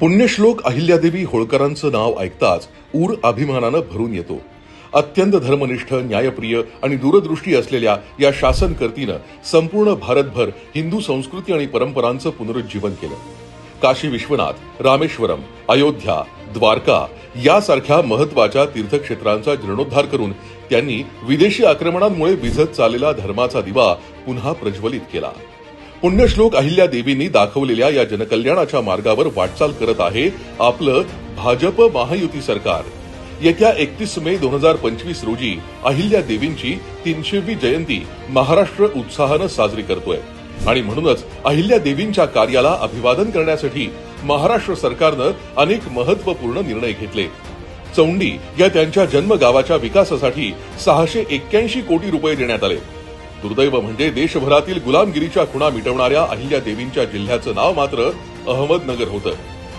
पुण्यश्लोक अहिल्यादेवी होळकरांचं नाव ऐकताच ऊर अभिमानानं भरून येतो. अत्यंत धर्मनिष्ठ न्यायप्रिय आणि दूरदृष्टी असलेल्या या शासनकर्तीनं संपूर्ण भारतभर हिंदू संस्कृती आणि परंपरांचं पुनरुज्जीवन केलं. काशी विश्वनाथ रामेश्वरम अयोध्या द्वारका यासारख्या महत्त्वाच्या तीर्थक्षेत्रांचा जीर्णोद्धार करून त्यांनी विदेशी आक्रमणांमुळे विझत चाललेला धर्माचा दिवा पुन्हा प्रज्वलित केला. पुण्यश्लोक अहिल्या देवींनी दाखवलेल्या या जनकल्याणाच्या मार्गावर वाटचाल करत आहे आपलं भाजप महायुती सरकार. येत्या एकतीस मे दोन हजार पंचवीस रोजी अहिल्या देवींची तीनशेवी जयंती महाराष्ट्र उत्साहानं साजरी करतोय. आणि म्हणूनच अहिल्या देवींच्या कार्याला अभिवादन करण्यासाठी महाराष्ट्र सरकारनं अनेक महत्त्वपूर्ण निर्णय घेतले. चौंडी या त्यांच्या जन्मगावाच्या विकासासाठी सहाशे एक्क्याऐंशी कोटी रुपये देण्यात आले. दुर्दैव म्हणजे देशभरातील गुलामगिरीच्या खुणा मिटवणाऱ्या अहिल्या देवींच्या जिल्ह्याचं नाव मात्र अहमदनगर होतं.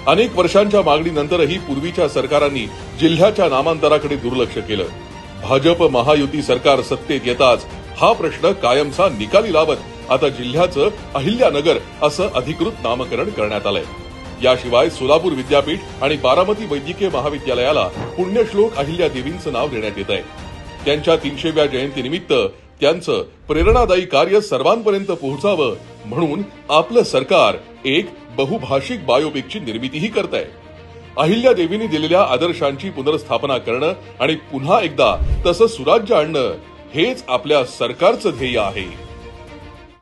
अनेक वर्षांच्या मागणीनंतरही पूर्वीच्या सरकारांनी जिल्ह्याच्या नामांतराकडे दुर्लक्ष केलं. भाजप महायुती सरकार सत्तेत येताच हा प्रश्न कायमचा निकाली लावत आता जिल्ह्याचं अहिल्यानगर असं अधिकृत नामकरण करण्यात आलंय. याशिवाय सोलापूर विद्यापीठ आणि बारामती वैद्यकीय महाविद्यालयाला पुण्यश्लोक अहिल्या देवींचं नाव देण्यात येत आहे त्यांच्या तीनशेव्या जयंतीनिमित्त त्यांचं प्रेरणादायी कार्य सर्वांपर्यंत पोहोचावं म्हणून आपलं सरकार एक बहुभाषिक बायोपिकची निर्मितीही करत आहे अहिल्या देवींनी दिलेल्या आदर्शांची पुनर्स्थापना करणं आणि पुन्हा एकदा तसं सुराज्य आणणं हेच आपल्या सरकारचं ध्येय आहे.